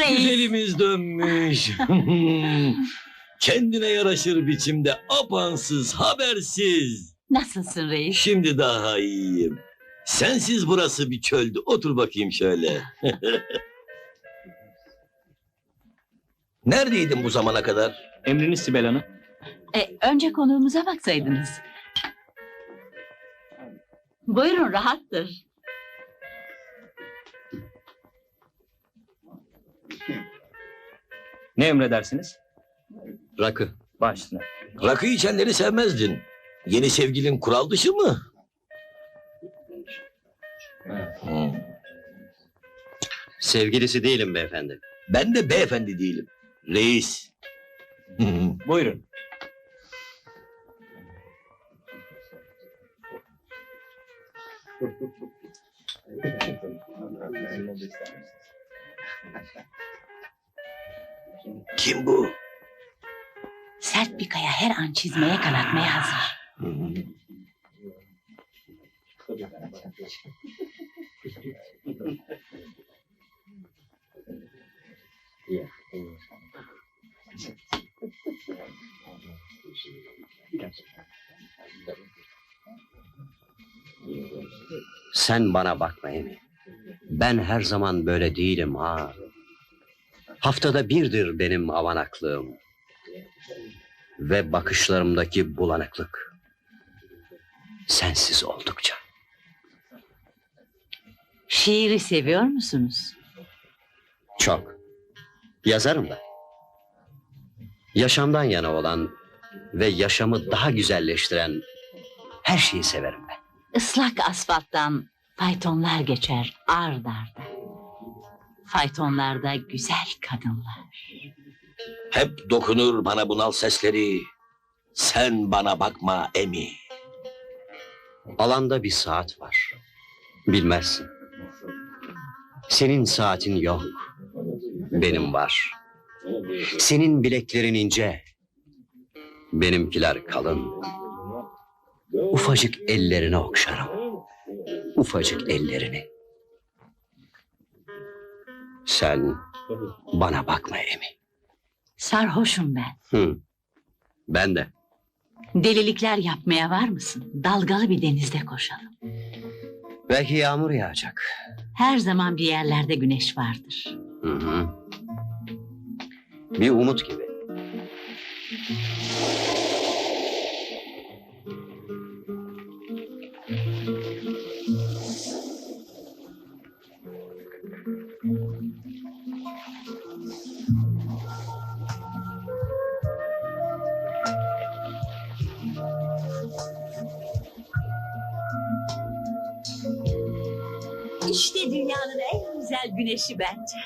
Reis. Güzelimiz dönmüş. Kendine yaraşır biçimde apansız, habersiz. Nasılsın reis? Şimdi daha iyiyim. Sensiz burası bir çöldü. Otur bakayım şöyle. Neredeydin bu zamana kadar? Emriniz Sibel Hanım. E, önce konuğumuza baksaydınız. Buyurun rahattır. Ne emredersiniz? Rakı. Baş üstüne. Rakı içenleri sevmezdin. Yeni sevgilin kural dışı mı? Hmm. Sevgilisi değilim beyefendi. Ben de beyefendi değilim. Reis. Buyurun. Kim bu? Sert bir kaya her an çizmeye kanatmaya hazır. Sen bana bakma Emi. Ben her zaman böyle değilim ha. Haftada birdir benim avanaklığım. Ve bakışlarımdaki bulanıklık. Sensiz oldukça. Şiiri seviyor musunuz? Çok. Yazarım da. Yaşamdan yana olan ve yaşamı daha güzelleştiren her şeyi severim ben. Islak asfalttan faytonlar geçer ard arda. Faytonlarda güzel kadınlar. Hep dokunur bana bunal sesleri. Sen bana bakma Emi. Alanda bir saat var. Bilmezsin. Senin saatin yok. Benim var. Senin bileklerin ince. Benimkiler kalın. Ufacık ellerini okşarım. Ufacık ellerini. Sen bana bakma Emi. Sarhoşum ben. Hı. Ben de. Delilikler yapmaya var mısın? Dalgalı bir denizde koşalım. Belki yağmur yağacak. Her zaman bir yerlerde güneş vardır. Hı hı. Bir umut gibi. İşte dünyanın en güzel güneşi bence.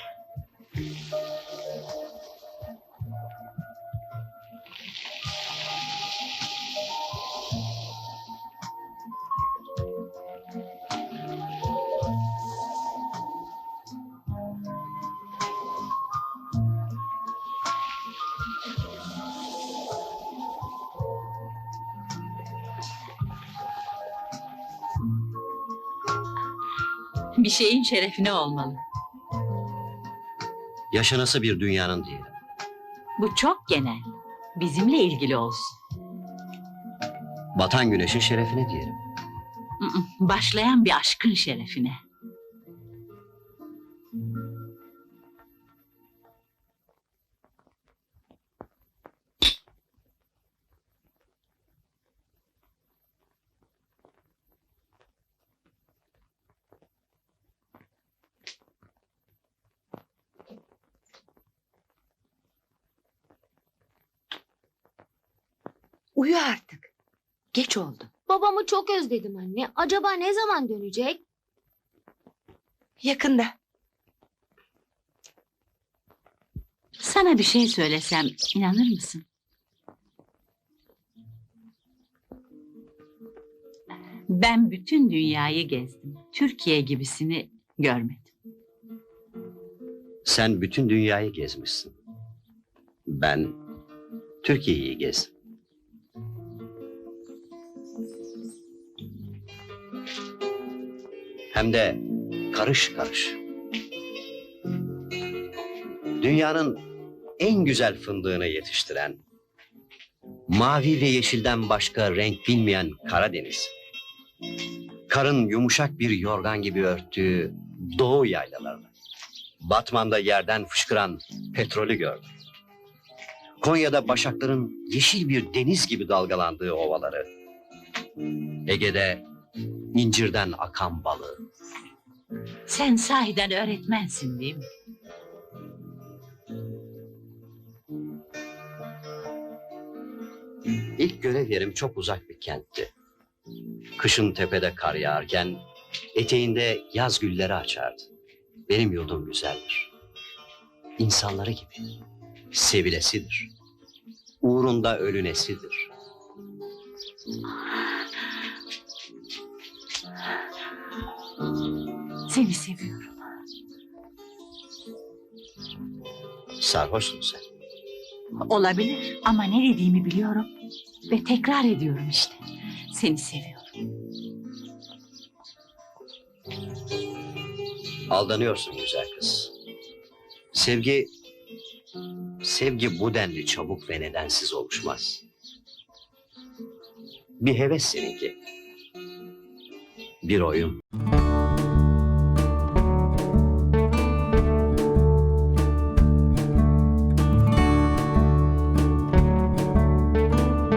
Bir şeyin şerefine olmalı. Yaşanası bir dünyanın diyelim. Bu çok genel. Bizimle ilgili olsun. Batan güneşin şerefine diyelim. Başlayan bir aşkın şerefine. Uyu artık. Geç oldu. Babamı çok özledim anne. Acaba ne zaman dönecek? Yakında. Sana bir şey söylesem inanır mısın? Ben bütün dünyayı gezdim. Türkiye gibisini görmedim. Sen bütün dünyayı gezmişsin. Ben Türkiye'yi gezdim. Hem de karış karış. Dünyanın en güzel fındığını yetiştiren, mavi ve yeşilden başka renk bilmeyen Karadeniz, karın yumuşak bir yorgan gibi örttüğü doğu yaylalarını, Batman'da yerden fışkıran petrolü gördüm. Konya'da başakların yeşil bir deniz gibi dalgalandığı ovaları, Ege'de incirden akan balığı, Sen sahiden öğretmensin değil mi? İlk görev yerim çok uzak bir kentti. Kışın tepede kar yağarken eteğinde yaz gülleri açardı. Benim yurdum güzeldir. İnsanları gibi. Sevilesidir. Uğrunda ölünesidir. Seni seviyorum. Sarhoşsun sen. Olabilir ama ne dediğimi biliyorum. Ve tekrar ediyorum işte. Seni seviyorum. Aldanıyorsun güzel kız. Sevgi, sevgi bu denli çabuk ve nedensiz oluşmaz. Bir heves seninki. Bir oyun.